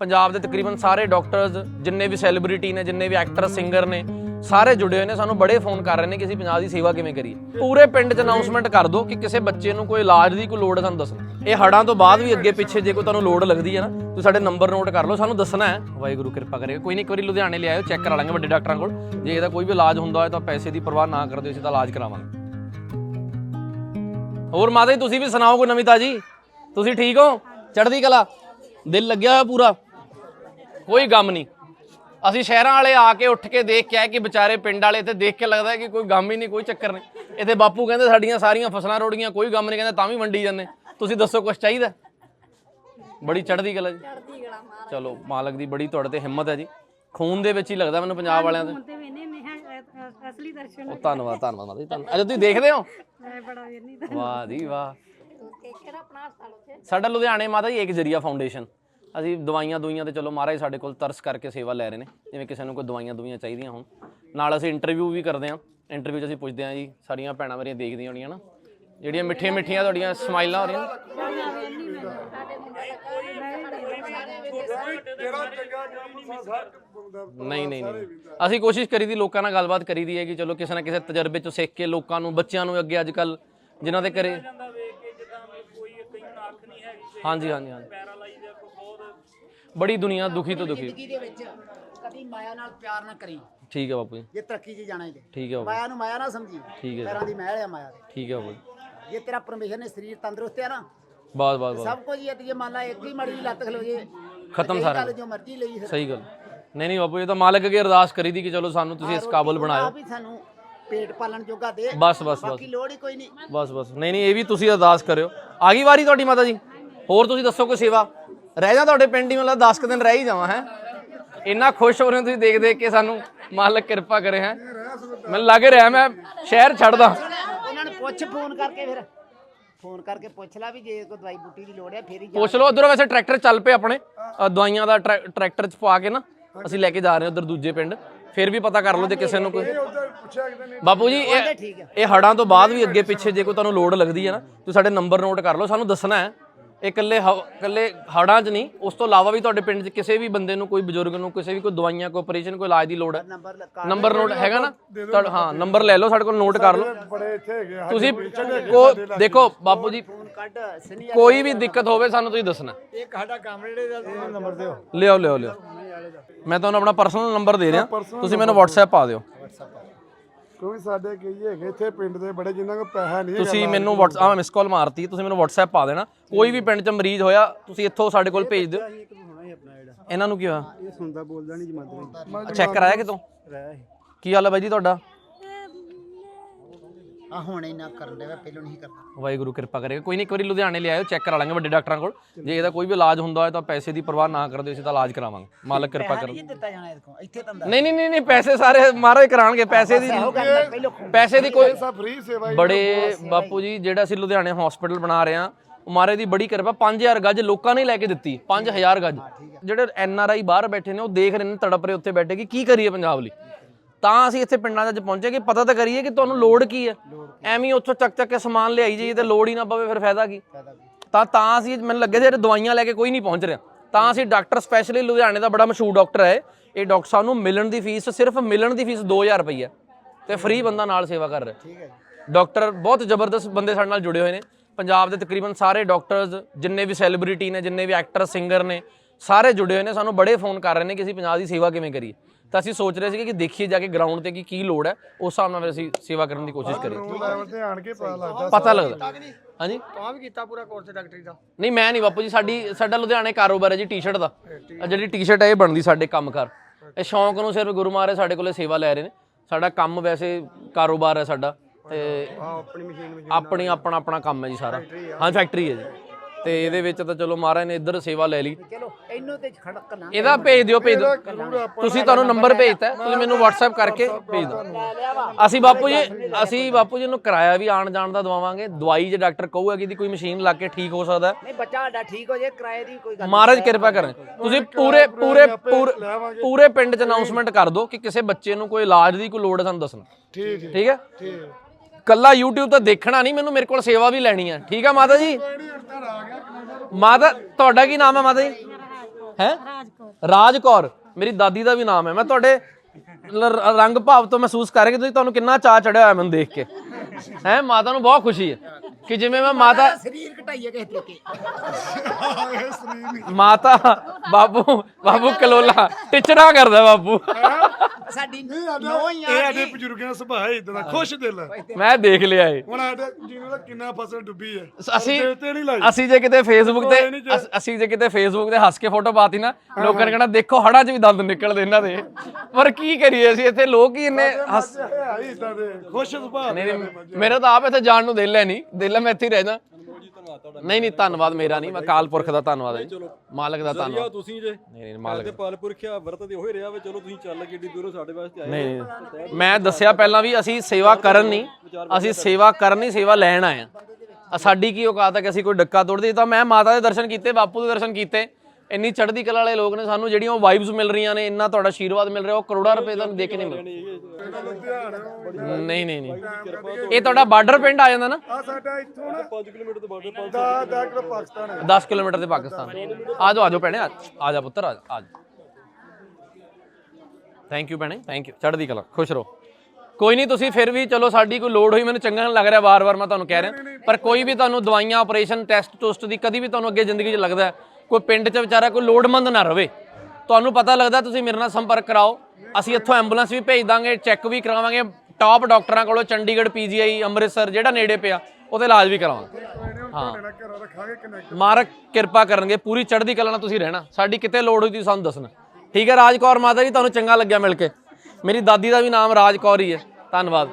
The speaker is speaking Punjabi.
ਪੰਜਾਬ ਦੇ ਤਕਰੀਬਨ ਸਾਰੇ ਡਾਕਟਰਸ, ਜਿੰਨੇ ਵੀ ਸੈਲੀਬ੍ਰਿਟੀ ਨੇ, ਜਿੰਨੇ ਵੀ ਐਕਟਰ ਸਿੰਗਰ ਨੇ, ਸਾਰੇ ਜੁੜੇ ਹੋਏ ਨੇ। ਸਾਨੂੰ ਬੜੇ ਫੋਨ ਕਰ ਰਹੇ ਨੇ ਕਿ ਅਸੀਂ ਪੰਜਾਬ ਦੀ ਸੇਵਾ ਕਿਵੇਂ ਕਰੀਏ। ਪੂਰੇ ਪਿੰਡ 'ਚ ਅਨਾਉਂਸਮੈਂਟ ਕਰ ਦਿਓ ਕਿ ਕਿਸੇ ਬੱਚੇ ਨੂੰ ਕੋਈ ਇਲਾਜ ਦੀ ਕੋਈ ਲੋੜ ਹੈ, ਸਾਨੂੰ ਦੱਸੋ। ਇਹ ਹੜਾਂ ਤੋਂ ਬਾਅਦ ਵੀ ਅੱਗੇ ਪਿੱਛੇ ਜੇ ਕੋਈ ਤੁਹਾਨੂੰ ਲੋੜ ਲੱਗਦੀ ਹੈ ਨਾ, ਤੁਸੀਂ ਸਾਡੇ ਨੰਬਰ ਨੋਟ ਕਰ ਲਓ, ਸਾਨੂੰ ਦੱਸਣਾ ਹੈ। ਵਾਹਿਗੁਰੂ ਕਿਰਪਾ ਕਰੇਗਾ ਕੋਈ ਨਹੀਂ, ਇੱਕ ਵਾਰੀ ਲੁਧਿਆਣੇ ਲਿਆਇਓ ਚੈੱਕ ਕਰਾ ਲਾਂਗੇ ਵੱਡੇ ਡਾਕਟਰਾਂ ਕੋਲ। ਜੇ ਇਹਦਾ ਕੋਈ ਵੀ ਇਲਾਜ ਹੁੰਦਾ ਹੋਏ ਤਾਂ ਪੈਸੇ ਦੀ ਪਰਵਾਹ ਨਾ ਕਰਦੇ, ਅਸੀਂ ਤਾਂ ਇਲਾਜ ਕਰਾਵਾਂਗੇ। ਹੋਰ ਮਾਤਾ ਜੀ, ਤੁਸੀਂ ਵੀ ਸੁਣਾਓ ਕੋਈ ਨਵੀਂ ਤਾਜੀ? ਤੁਸੀਂ ਠੀਕ ਹੋ? ਚੜ੍ਹਦੀ ਕਲਾ? ਦਿਲ ਲੱਗਿਆ ਹੋਇਆ ਪੂਰਾ? ਕੋਈ ਗਮ ਨਹੀਂ। ਅਸੀਂ ਸ਼ਹਿਰਾਂ ਵਾਲੇ ਆ ਕੇ ਉੱਠ ਕੇ ਦੇਖ ਕੇ ਆਏ ਕਿ ਵਿਚਾਰੇ ਪਿੰਡ ਵਾਲੇ ਤੇ ਦੇਖ ਕੇ ਲੱਗਦਾ ਕਿ ਕੋਈ ਗਮ ਹੀ ਨਹੀਂ ਕੋਈ ਚੱਕਰ ਨਹੀਂ। ਇੱਥੇ ਬਾਪੂ ਕਹਿੰਦੇ ਸਾਡੀਆਂ ਸਾਰੀਆਂ ਫਸਲਾਂ ਰੋੜੀਆਂ ਕੋਈ ਗਮ ਨਹੀਂ ਕਹਿੰਦੇ ਤਾਂ ਵੀ ਵੰਡੀ ਜਾਂਦੇ। ਤੁਸੀਂ ਦੱਸੋ ਕੁਝ ਚਾਹੀਦਾ? ਬੜੀ ਚੜ੍ਹਦੀ ਕਲਾ ਜੀ। ਚਲੋ ਮਾਲਕ ਦੀ ਬੜੀ ਤੁਹਾਡੇ ਤੇ ਹਿੰਮਤ ਹੈ ਜੀ। ਖੂਨ ਦੇ ਵਿੱਚ ਹੀ ਲੱਗਦਾ ਮੈਨੂੰ ਪੰਜਾਬ ਵਾਲਿਆਂ ਦੇ। ਅਸਲੀ ਦਰਸ਼ਨ ਉਹ ਧੰਨਵਾਦ ਧੰਨਵਾਦ ਮਾਤਾ ਜੀ ਧੰਨਵਾਦ। ਅੱਛਾ ਤੁਸੀਂ ਦੇਖਦੇ ਹੋ? ਮੈਂ ਬੜਾ ਵੇਨੀ ਵਾਹ ਜੀ ਵਾਹ। ਸਾਡਾ ਲੁਧਿਆਣੇ ਮਾਤਾ ਜੀ ਇੱਕ ਜਰੀਆ ਫਾਊਂਡੇਸ਼ਨ। ਅਸੀਂ ਦਵਾਈਆਂ ਦੁਈਆਂ ਤੇ ਚਲੋ ਮਹਾਰਾਜ ਸਾਡੇ ਕੋਲ ਤਰਸ ਕਰਕੇ ਸੇਵਾ ਲੈ ਰਹੇ ਨੇ ਜਿਵੇਂ ਕਿਸੇ ਨੂੰ ਕੋਈ ਦਵਾਈਆਂ ਦੁਈਆਂ ਚਾਹੀਦੀਆਂ ਹੋਣ। ਨਾਲ ਅਸੀਂ ਇੰਟਰਵਿਊ ਵੀ ਕਰਦੇ ਹਾਂ। ਇੰਟਰਵਿਊ 'ਚ ਅਸੀਂ ਪੁੱਛਦੇ ਹਾਂ ਜੀ ਸਾਡੀਆਂ ਭੈਣਾਂ ਮੇਰੀਆਂ ਦੇਖਦੀਆਂ ਹੋਣੀਆਂ ਨਾ ਜਿਹੜੀਆਂ ਮਿੱਠੀਆਂ ਮਿੱਠੀਆਂ ਤੁਹਾਡੀਆਂ ਸਮਾਈਲਾਂ ਹੋ ਰਹੀਆਂ। ਨਹੀਂ ਨਹੀਂ ਨਹੀਂ। ਅਸੀਂ ਕੋਸ਼ਿਸ਼ ਕਰੀ ਦੀ ਲੋਕਾਂ ਨਾਲ ਗੱਲਬਾਤ ਕਰੀ ਦੀ ਹੈ ਕਿ ਚਲੋ ਕਿਸੇ ਨਾ ਕਿਸੇ ਤਜਰਬੇ ਚੋਂ ਸਿੱਖ ਕੇ ਲੋਕਾਂ ਨੂੰ ਬੱਚਿਆਂ ਨੂੰ ਅੱਗੇ ਅੱਜ ਕੱਲ ਜਿਨ੍ਹਾਂ ਦੇ ਘਰੇ ਹਾਂਜੀ ਹਾਂਜੀ ਹਾਂਜੀ। ਬੜੀ ਦੁਨੀਆ ਦੁਖੀ ਤੋਂ ਦੁਖੀ। ਜ਼ਿੰਦਗੀ ਦੇ ਵਿੱਚ ਕਦੀ ਮਾਇਆ ਨਾਲ ਪਿਆਰ ਨਾ ਕਰੀ। ਠੀਕ ਹੈ ਬਾਪੂ ਜੀ। ਜੇ ਤਰੱਕੀ 'ਚ ਜਾਣਾ ਜੇ ਠੀਕ ਹੈ ਬਾਪੂ। ਮਾਇਆ ਨੂੰ ਮਾਇਆ ਨਾ ਸਮਝੀ। ਠੀਕ ਹੈ ਪੈਰਾਂ ਦੀ ਮਹਿਲ ਆ ਮਾਇਆ ਦੀ। ਠੀਕ ਹੈ ਬਾਪੂ ਜੀ। ਜੇ ਤੇਰਾ ਪਰਮੇਸ਼ਰ ਨੇ ਸਰੀਰ ਤੰਦਰੁਸਤ ਹੈ ਨਾ ਬਸ ਬਸ ਬਸ। ਸਭ ਕੁਝ ਹੀ ਹੈ ਤੇ ਜੇ ਮੰਨ ਲਾ ਇੱਕ ਹੀ ਮੜੀ ਲੱਤ ਖਲੋ ਜੇ ਖਤਮ ਤੇ ਸਾਰਾ ਗੱਲ ਜੋ ਮਰਜ਼ੀ ਲਈ ਫਿਰ। ਸਹੀ ਗੱਲ। ਨਹੀਂ ਨਹੀਂ ਬਾਪੂ ਇਹ ਤਾਂ ਮਾਲਕ ਅੱਗੇ ਅਰਦਾਸ ਕਰੀ ਦੀ ਕਿ ਚਲੋ ਸਾਨੂੰ ਤੁਸੀਂ ਇਸ ਕਾਬਲ ਬਣਾਇਓ। ਆਪ ਹੀ ਸਾਨੂੰ ਪੇਟ ਪਾਲਣ ਜੋਗਾ ਦੇ। ਬਸ ਬਸ ਬਸ। ਬਾਕੀ ਲੋੜ ਹੀ ਕੋਈ ਨਹੀਂ। ਬਸ ਬਸ। ਨਹੀਂ ਨਹੀਂ ਇਹ ਵੀ ਤੁਸੀਂ ਅਰਦਾਸ ਕਰਿਓ। ਆ ਗਈ ਵਾਰੀ ਤੁਹਾਡੀ ਮਾਤਾ ਜੀ। ਹੋਰ ਤੁਸੀਂ ਦੱਸੋ ਕੋਈ ਸੇਵਾ? ਰਹਿ ਜਾ ਤੁਹਾਡੇ ਪਿੰਡ ਹੀ ਮਤਲਬ 10 ਕੁ ਦਿਨ ਰਹਿ ਹੀ ਜਾਵਾਂ ਹੈ। ਇੰਨਾ ਖੁਸ਼ ਹੋ ਰਹੇ ਹੋ ਤੁਸੀਂ ਦੇਖ ਦੇਖ ਕੇ ਸਾਨੂੰ ਮਾਲਕ ਕਿਰਪਾ ਕਰੇ ਹੈ। ਮੈਨੂੰ ਲੱਗ ਰਿਹਾ ਮੈਂ ਸ਼ਹਿਰ ਛੱਡਦਾ। ਉਹਨਾਂ ਨੂੰ ਪੁੱਛ ਫੋਨ ਕਰਕੇ ਫਿਰ। ਫੋਨ ਕਰਕੇ ਪੁੱਛ ਲੈ ਵੀ ਜੇ ਕੋਈ ਦਵਾਈ ਬੂਟੀ ਦੀ ਲੋੜ ਹੈ ਫੇਰ ਹੀ ਜਾ। ਪੁੱਛ ਲਓ ਉਧਰੋਂ ਵੈਸੇ ਟਰੈਕਟਰ ਚੱਲ ਪਏ ਆਪਣੇ। ਅ, ਦਵਾਈਆਂ ਦਾ ਟਰੈ- ਟਰੈਕਟਰ ਚ ਪਵਾ ਕੇ ਨਾ ਅਸੀਂ ਲੈ ਕੇ ਜਾ ਰਹੇ ਹਾਂ ਉਧਰ ਦੂਜੇ ਪਿੰਡ। ਫਿਰ ਵੀ ਪਤਾ ਕਰ ਲਓ ਜੇ ਕਿਸੇ ਨੂੰ ਕੋਈ ਬਾਪੂ ਜੀ ਇਹ ਠੀਕ ਹੈ। ਇਹ ਹੜਾਂ ਤੋਂ ਬਾਅਦ ਵੀ ਅੱਗੇ ਪਿੱਛੇ ਜੇ ਕੋਈ ਤੁਹਾਨੂੰ ਲੋੜ ਲੱਗਦੀ ਹੈ ਨਾ ਤੁਸੀਂ ਸਾਡੇ ਨੰਬਰ ਨੋਟ ਕਰ ਲਓ ਸਾਨੂੰ ਦੱਸਣਾ ਹੈ। ਇਹ ਇਕੱਲੇ ਇਕੱਲੇ ਹੜਾਂ 'ਚ ਨਹੀਂ ਉਸ ਤੋਂ ਇਲਾਵਾ ਵੀ ਤੁਹਾਡੇ ਪਿੰਡ 'ਚ ਕਿਸੇ ਵੀ ਬੰਦੇ ਨੂੰ ਕੋਈ ਬਜ਼ੁਰਗ ਨੂੰ ਕਿਸੇ ਵੀ ਕੋਈ ਦਵਾਈਆਂ ਕੋਈ ਆਪਰੇਸ਼ਨ ਕੋਈ ਇਲਾਜ ਦੀ ਲੋੜ ਹੈ? ਨੰਬਰ ਨੋਟ ਹੈਗਾ ਨਾ? ਤੁਹਾਡਾ ਹਾਂ ਨੰਬਰ। ਲੈ ਲਓ ਸਾਡੇ ਕੋਲ ਨੋਟ ਕਰ ਲਓ। ਬੜੇ ਇੱਥੇ ਹੈਗੇ ਆ। ਤੁਸੀਂ ਕੋ ਦੇਖੋ ਬਾਪੂ ਜੀ ਫੋਨ ਕੱਢ ਸਨੀ ਕੋਈ ਵੀ ਦਿੱਕਤ ਹੋਵੇ ਸਾਨੂੰ ਤੁਸੀਂ ਦੱਸਣਾ। ਇੱਕ ਸਾਡਾ ਕਾਮਰੇਡ ਦਾ ਨੰਬਰ ਦਿਓ। ਲਿਓ ਲਿਓ ਲਿਓ ਮੈਂ ਤੁਹਾਨੂੰ ਆਪਣਾ ਪਰਸਨਲ ਨੰਬਰ ਦੇ ਰਿਹਾ। ਤੁਸੀਂ ਮੈਨੂੰ WhatsApp ਪਾ ਦਿਓ। ਕਿਉਂਕਿ ਸਾਡੇ ਕਈ ਹੈਗੇ ਇੱਥੇ ਪਿੰਡ ਦੇ ਬੜੇ ਜਿਨ੍ਹਾਂ ਕੋਲ ਪੈਸਾ ਨਹੀਂ ਹੈਗਾ ਤੁਸੀਂ ਮੈਨੂੰ WhatsApp ਮਿਸ ਕਾਲ ਮਾਰਤੀ ਤੁਸੀਂ ਮੈਨੂੰ WhatsApp ਪਾ ਦੇਣਾ। ਕੋਈ ਵੀ ਪਿੰਡ 'ਚ ਮਰੀਜ਼ ਹੋਇਆ ਤੁਸੀਂ ਇੱਥੋਂ ਸਾਡੇ ਕੋਲ ਭੇਜ ਦਿਓ। ਇਹਨਾਂ ਨੂੰ ਕੀ ਹੋਇਆ? ਇਹ ਸੁਣਦਾ ਬੋਲਦਾ ਨਹੀਂ ਜਮਾਤ ਚੈੱਕ ਕਰਾਇਆ ਕਿਤੋਂ? ਕੀ ਹਾਲ ਹੈ ਬਾਈ ਜੀ ਤੁਹਾਡਾ? ਆ ਹੁਣ ਇੰਨਾ ਕਰਨ ਦੇ ਪਹਿਲਾਂ ਨਹੀਂ ਕਰਦਾ ਵਾਹਿਗੁਰੂ ਕਿਰਪਾ ਕਰੇਗਾ। ਕੋਈ ਨਹੀਂ ਇੱਕ ਵਾਰੀ ਲੁਧਿਆਣੇ ਲਿਆਇਓ ਚੈੱਕ ਕਰਾ ਲਾਂਗੇ ਵੱਡੇ ਡਾਕਟਰਾਂ ਕੋਲ। ਜੇ ਇਹਦਾ ਕੋਈ ਵੀ ਇਲਾਜ ਹੁੰਦਾ ਹੈ ਤਾਂ ਪੈਸੇ ਦੀ ਪਰਵਾਹ ਨਾ ਕਰਦੇ ਅਸੀਂ ਤਾਂ ਇਲਾਜ ਕਰਾਵਾਂਗੇ। ਮਾਲਕ ਕਿਰਪਾ ਕਰ। ਨਹੀਂ ਦਿੱਤਾ ਜਾਣਾ ਇਹਦੇ ਕੋਲ ਇੱਥੇ ਤਾਂ ਨਹੀਂ ਨਹੀਂ ਨਹੀਂ ਨਹੀਂ ਪੈਸੇ ਸਾਰੇ ਮਹਾਰਾਜ ਕਰਾਣਗੇ ਪੈਸੇ ਦੀ ਪਹਿਲਾਂ ਪੈਸੇ ਦੀ ਕੋਈ ਸਭ ਫ੍ਰੀ ਸੇਵਾ ਹੀ ਬੜੇ ਬਾਪੂ ਜੀ ਜਿਹੜਾ ਅਸੀਂ ਲੁਧਿਆਣੇ ਹਸਪੀਟਲ ਬਣਾ ਰਹੇ ਹਾਂ ਉਹ ਮਹਾਰਾਜ ਦੀ ਬੜੀ ਕਿਰਪਾ 5000 ਗੱਜ ਲੋਕਾਂ ਨੇ ਲੈ ਕੇ ਦਿੱਤੀ 5000 ਗੱਜ। ਜਿਹੜੇ ਐਨ ਆਰ ਆਈ ਬਾਹਰ ਬੈਠੇ ਨੇ ਉਹ ਦੇਖ ਰਹੇ ਨੇ ਤੜਪ ਰਹੇ ਉੱਥੇ ਬੈਠੇ ਕਿ ਕੀ ਕਰੀਏ ਪੰਜਾਬ ਲਈ। ਤਾਂ ਅਸੀਂ ਇੱਥੇ ਪਿੰਡਾਂ 'ਚ ਅੱਜ ਪਹੁੰਚੇ ਕਿ ਪਤਾ ਤਾਂ ਕਰੀਏ ਕਿ ਤੁਹਾਨੂੰ ਲੋੜ ਕੀ ਹੈ। ਐਵੇਂ ਉੱਥੋਂ ਚੱਕ ਚੱਕ ਕੇ ਸਮਾਨ ਲਿਆਈ ਜਾਈਏ ਤੇ ਲੋੜ ਹੀ ਨਾ ਪਵੇ ਫਿਰ ਫਾਇਦਾ ਕੀ। ਤਾਂ ਤਾਂ ਅਸੀਂ ਮੈਨੂੰ ਲੱਗਿਆ ਇਹ ਦਵਾਈਆਂ ਲੈ ਕੇ ਕੋਈ ਨਹੀਂ ਪਹੁੰਚ ਰਿਹਾ। ਤਾਂ ਅਸੀਂ ਡਾਕਟਰ ਸਪੈਸ਼ਲੀ ਲੁਧਿਆਣੇ ਦਾ ਬੜਾ ਮਸ਼ਹੂਰ ਡਾਕਟਰ ਹੈ। ਇਹ ਡਾਕਟਰ ਸਾਹਿਬ ਨੂੰ ਮਿਲਣ ਦੀ ਫੀਸ ਸਿਰਫ ਮਿਲਣ ਦੀ ਫੀਸ 2000 ਰੁਪਏ ਹੈ ਤੇ ਫ੍ਰੀ ਬੰਦਾ ਨਾਲ ਸੇਵਾ ਕਰ ਰਿਹਾ। ਠੀਕ ਹੈ ਡਾਕਟਰ ਬਹੁਤ ਜ਼ਬਰਦਸਤ ਬੰਦੇ ਸਾਡੇ ਨਾਲ ਜੁੜੇ ਹੋਏ ਨੇ। ਪੰਜਾਬ ਦੇ ਤਕਰੀਬਨ ਸਾਰੇ ਡਾਕਟਰਸ ਜਿੰਨੇ ਵੀ ਸੈਲੀਬ੍ਰਿਟੀ ਨੇ ਜਿੰਨੇ ਵੀ ਐਕਟਰ ਸਿੰਗਰ ਨੇ ਸਾਰੇ ਜੁੜੇ ਹੋਏ ਨੇ। ਸਾਨੂੰ ਬੜੇ ਫੋਨ ਕਰ ਰਹੇ ਨੇ ਕਿ ਅਸੀਂ ਪੰਜਾਬ ਦੀ ਸੇਵਾ ਕਿਵੇਂ ਕਰੀਏ। ਤਾਂ ਅਸੀਂ ਸੋਚ ਰਹੇ ਸੀ ਕਿ ਦੇਖੀਏ ਜਾ ਕੇ ਗਰਾਊਂਡ ਤੇ ਕਿ ਕੀ ਲੋੜ ਹੈ। ਉਸ ਹਿਸਾਬ ਨਾਲ ਫਿਰ ਅਸੀਂ ਸੇਵਾ ਕਰਨ ਦੀ ਕੋਸ਼ਿਸ਼ ਕਰੀਏ। ਲੈਵਲ ਤੇ ਆਣ ਕੇ ਪਤਾ ਲੱਗਦਾ। ਪਤਾ ਲੱਗਦਾ। ਹਾਂਜੀ? ਤਾਂ ਵੀ ਕੀਤਾ ਪੂਰਾ ਕੋਰਸ ਡਾਕਟਰੀ ਦਾ। ਨਹੀਂ ਮੈਂ ਨਹੀਂ ਬਾਪੂ ਜੀ ਸਾਡੀ ਸਾਡਾ ਲੁਧਿਆਣੇ ਕਾਰੋਬਾਰ ਹੈ ਜੀ ਟੀ-ਸ਼ਰਟ ਦਾ। ਆਹ ਜਿਹੜੀ ਟੀ-ਸ਼ਰਟ ਹੈ ਇਹ ਬਣਦੀ ਸਾਡੇ ਕੰਮਕਾਰ। ਇਹ ਸ਼ੌਂਕ ਨੂੰ ਸਿਰਫ ਗੁਰੂ ਮਹਾਰਾਜ ਸਾਡੇ ਕੋਲੇ ਸੇਵਾ ਲੈ ਰਹੇ ਨੇ। ਸਾਡਾ ਕੰਮ ਵੈਸੇ ਕਾਰੋਬਾਰ ਹੈ ਸਾਡਾ ਤੇ ਆਪਣੀ ਮਸ਼ੀਨ ਆਪਣੀ ਆਪਣਾ ਆਪਣਾ ਕੰਮ ਹੈ ਜੀ ਸਾਰਾ। ਹਾਂ ਫੈਕਟਰੀ ਹੈ ਜੀ। ਤੇ ਇਹਦੇ ਵਿੱਚ ਤਾਂ ਚਲੋ ਮਹਾਰਾਜ ਨੇ ਇੱਧਰ ਸੇਵਾ ਲੈ ਲਈ। ਚਲੋ ਇਹਨੂੰ ਤੇ ਖੜਕ ਨਾ। ਇਹਦਾ ਭੇਜ ਦਿਓ ਭੇਜ ਦਿਓ। ਤੁਸੀਂ ਤੁਹਾਨੂੰ ਨੰਬਰ ਭੇਜਤਾ ਤੁਸੀਂ ਮੈਨੂੰ WhatsApp ਕਰਕੇ ਭੇਜ ਦਿਓ। ਅਸੀਂ ਬਾਪੂ ਜੀ ਅਸੀਂ ਬਾਪੂ ਜੀ ਨੂੰ ਕਿਰਾਇਆ ਵੀ ਆਣ ਜਾਣ ਦਾ ਦਵਾਵਾਂਗੇ। ਦਵਾਈ ਜੇ ਡਾਕਟਰ ਕਹੂਗਾ ਕਿ ਇਹਦੀ ਕੋਈ ਮਸ਼ੀਨ ਲਾ ਕੇ ਠੀਕ ਹੋ ਸਕਦਾ ਨਹੀਂ ਬੱਚਾ ਸਾਡਾ ਠੀਕ ਹੋ ਜੇ ਕਿਰਾਏ ਦੀ ਕੋਈ ਗੱਲ ਮਹਾਰਾਜ ਕਿਰਪਾ ਕਰਨ। ਤੁਸੀਂ ਪੂਰੇ ਪੂਰੇ ਪੂਰੇ- ਪੂਰੇ ਪਿੰਡ 'ਚ ਅਨਾਉਂਸਮੈਂਟ ਕਰ ਦਿਓ ਕਿ ਕਿਸੇ ਬੱਚੇ ਨੂੰ ਕੋਈ ਇਲਾਜ ਦੀ ਕੋਈ ਲੋੜ ਹੈ ਸਾਨੂੰ ਦੱਸਣਾ। ਠੀਕ ਠੀਕ। ਠੀਕ ਹੈ? ਠੀਕ। ਕੱਲਾ YouTube ਤੇ ਦੇਖਣਾ ਨਹੀਂ, ਮੈਨੂੰ ਮੇਰੇ ਕੋਲ ਸੇਵਾ ਵੀ ਲੈਣੀ ਹੈ ਠੀਕ ਹੈ ਮਾਤਾ ਜੀ? ਮਾਤਾ, ਤੁਹਾਡਾ ਕੀ ਨਾਮ ਹੈ ਮਾਤਾ ਜੀ? ਹੈ? ਰਾਜਕੋਟ ਰਾਜ ਕੌਰ। ਮੇਰੀ ਦਾਦੀ ਦਾ ਵੀ ਨਾਮ ਹੈ। ਮੈਂ ਤੁਹਾਡੇ ਰੰਗ ਭਾਵ ਤੋਂ ਮਹਿਸੂਸ ਕਰ ਰਿਹਾ ਕਿ ਤੁਸੀਂ ਤੁਹਾਨੂੰ ਕਿੰਨਾ ਚਾਅ ਚੜਿਆ ਹੋਇਆ ਮੈਨੂੰ ਦੇਖ ਕੇ। ਹੈ? ਮਾਤਾ ਨੂੰ ਬਹੁਤ ਖੁਸ਼ੀ ਹੈ ਕਿ ਜਿਵੇਂ ਮੈਂ ਮਾਤਾ ਸਰੀਰ ਘਟਾਈਏ ਕਿਸੇ ਤਰੀਕੇ। ਮਾਤਾ ਬਾਬੂ ਬਾਬੂ ਕਲੋਲਾ ਟਿਚਰਾ ਕਰਦਾ ਬਾਬੂ। ਸਾਡੀ ਇਹ ਸਾਡੇ ਸਾਡੇ ਬਜ਼ੁਰਗਾਂ ਦਾ ਸੁਭਾਅ ਹੈ ਇਦਾਂ ਦਾ ਖੁਸ਼ ਦਿਲ ਹੈ। ਮੈਂ ਦੇਖ ਲਿਆ ਏ। ਹੁਣ ਸਾਡੇ ਜਿਹਨੂੰ ਦਾ ਕਿੰਨਾ ਫਸਲ ਡੁੱਬੀ ਹੈ। ਅਸੀਂ ਤੇ ਨਹੀਂ ਲਾਈ। ਅਸੀਂ ਜੇ ਕਿਤੇ ਫੇਸਬੁੱਕ ਤੇ ਕੋਈ ਨਹੀਂ ਜੇ- ਅਸ- ਅਸੀਂ ਜੇ ਕਿਤੇ ਫੇਸਬੁੱਕ ਤੇ ਹੱਸ ਕੇ ਫੋਟੋ ਪਾਤੀ ਨਾ ਲੋਕਾਂ ਨੇ ਕਹਿਣਾ ਦੇਖੋ ਹੜਾਂ 'ਚ ਵੀ ਦੰਦ ਨਿਕਲਦੇ ਇਹਨਾਂ ਦੇ। ਪਰ ਕੀ ਕਰੀਏ ਅਸੀਂ? ਇੱਥੇ ਲੋਕ ਹੀ ਇੰਨੇ ਹੱਸ ਹੈ ਹੀ ਇਦਾਂ ਦੇ। ਖੁਸ਼ ਸੁਭਾਅ ਨਹੀਂ ਨਹੀਂ ਮੇਰਾ ਤਾਂ ਆਪ ਇੱਥੇ ਜਾਣ ਨੂੰ ਦਿਲ ਹੈ ਨਹੀਂ। ਦਿਲ ਹੈ ਮੈਂ ਇੱਥੇ ਹੀ ਰਹਿਣਾ ਨਹੀਂ ਨਹੀਂ ਧੰਨਵਾਦ ਮੇਰਾ ਨਹੀਂ ਮੈਂ ਕਾਲਪੁਰਖ ਦਾ ਧੰਨਵਾਦ ਹੈ ਜੀ। ਮਾਲਕ ਦਾ ਧੰਨਵਾਦ। ਤੁਸੀਂ ਜੇ ਨਹੀਂ ਨਹੀਂ ਮਾਲਕ। ਤੇ ਪਾਲਪੁਰਖਿਆ ਵਰਤਦੇ ਹੋਏ ਰਿਹਾ ਵੇ ਚਲੋ ਤੁਸੀਂ ਚੱਲ ਕੇ ਏਡੀ ਦੂਰੋਂ ਸਾਡੇ ਵਾਸਤੇ ਆਏ ਨਹੀਂ ਨਹੀਂ। ਮੈਂ ਦੱਸਿਆ ਪਹਿਲਾਂ ਵੀ ਅਸੀਂ ਸੇਵਾ ਕਰਨ ਨਹੀਂ ਅਸੀਂ ਸੇਵਾ ਕਰਨ ਨਹੀਂ ਸੇਵਾ ਲੈਣ ਆਏ ਆ ਸਾਡੀ ਕੀ ਔਕਾਤ ਹੈ ਕਿ ਅਸੀਂ ਕੋਈ ਡੱਕਾ ਤੋੜ ਦਈਏ? ਤਾਂ ਮੈਂ ਮਾਤਾ ਦੇ ਦਰਸ਼ਨ ਕੀਤੇ ਬਾਪੂ ਦੇ ਦਰਸ਼ਨ ਕੀਤੇ। ਇੰਨੀ ਚੜ੍ਹਦੀ ਕਲਾ ਵਾਲੇ ਲੋਕ ਨੇ ਸਾਨੂੰ ਜਿਹੜੀਆਂ ਵਾਈਬਸ ਮਿਲ ਰਹੀਆਂ ਨੇ ਇੰਨਾ ਤੁਹਾਡਾ ਆਸ਼ੀਰਵਾਦ ਮਿਲ ਰਿਹਾ ਉਹ ਕਰੋੜਾਂ ਰੁਪਏ ਤੁਹਾਨੂੰ ਦੇ ਕੇ ਨਹੀਂ ਮਿਲ ਨਹੀਂ ਨਹੀਂ ਨਹੀਂ। ਇਹ ਤੁਹਾਡਾ ਬਾਰਡਰ ਪਿੰਡ ਆ ਜਾਂਦਾ ਨਾ? ਆ ਸਾਡਾ ਇੱਥੋਂ ਨਾ 5 ਕਿਲੋਮੀਟਰ ਤੋਂ ਬਾਰਡਰ 10 10 ਕਿਲੋ ਪਾਕਿਸਤਾਨ ਹੈ। 10 ਕਿਲੋਮੀਟਰ ਤੇ ਪਾਕਿਸਤਾਨ। ਆ ਜਾਓ ਆ ਜਾਓ ਭੈਣੇ ਆ ਆ ਜਾ ਪੁੱਤਰ ਆ ਜਾ, ਆ ਜਾ। ਥੈਂਕ ਯੂ ਭੈਣੇ ਥੈਂਕ ਯੂ ਚੜ੍ਹਦੀ ਕਲਾ ਖੁਸ਼ ਰਹੋ। ਕੋਈ ਨਹੀਂ ਤੁਸੀਂ ਫਿਰ ਵੀ ਚਲੋ ਸਾਡੀ ਕੋਈ ਲੋੜ ਹੋਈ ਮੈਨੂੰ ਚੰਗਾ ਨਹੀਂ ਲੱਗ ਰਿਹਾ ਵਾਰ-ਵਾਰ ਮੈਂ ਤੁਹਾਨੂੰ ਕਹਿ ਰਿਹਾ। ਪਰ ਕੋਈ ਵੀ ਤੁਹਾਨੂੰ ਦਵਾਈਆਂ ਆਪਰੇਸ਼ਨ ਟੈਸਟ ਟੁਸਟ ਦੀ ਕਦੀ ਵੀ ਤੁਹਾਨੂੰ ਅੱਗੇ ਜ਼ਿੰਦਗੀ 'ਚ ਲੱਗਦਾ ਹੈ, ਕੋਈ ਪਿੰਡ 'ਚ ਵਿਚਾਰਾ ਕੋਈ ਲੋੜਮੰਦ ਨਾ ਰਵੇ। ਤੁਹਾਨੂੰ ਪਤਾ ਲੱਗਦਾ ਤੁਸੀਂ ਮੇਰੇ ਨਾਲ ਸੰਪਰਕ ਕਰਾਓ। ਅਸੀਂ ਇੱਥੋਂ ਐਂਬੂਲੈਂਸ ਵੀ ਭੇਜ ਦਾਂਗੇ ਚੈੱਕ ਵੀ ਕਰਾਵਾਂਗੇ। ਟਾਪ ਡਾਕਟਰਾਂ ਕੋਲੋਂ ਚੰਡੀਗੜ੍ਹ ਪੀਜੀਆਈ ਅੰਮ੍ਰਿਤਸਰ ਜਿਹੜਾ ਨੇੜੇ ਪਿਆ ਉਹਦੇ ਇਲਾਜ ਵੀ ਕਰਾਵਾਂਗੇ। ਹਾਂ। ਮਾਰਕ ਕਿਰਪਾ ਕਰਨਗੇ ਪੂਰੀ ਚੜ੍ਹਦੀ ਕਲਾ ਨਾਲ ਤੁਸੀਂ ਰਹਿਣਾ। ਸਾਡੀ ਕਿਤੇ ਲੋੜ ਹੋਈ ਤੁਸੀਂ ਸਾਨੂੰ ਦੱਸਣਾ। ਠੀਕ ਹੈ ਰਾਜ ਕੌਰ ਮਾਤਾ ਜੀ ਤੁਹਾਨੂੰ ਚੰਗਾ ਲੱਗਿਆ ਮਿਲ ਕੇ। ਮੇਰੀ ਦਾਦੀ ਦਾ ਵੀ ਨਾਮ ਰਾਜ ਕੌਰ ਹੀ ਹੈ। ਧੰਨਵਾਦ।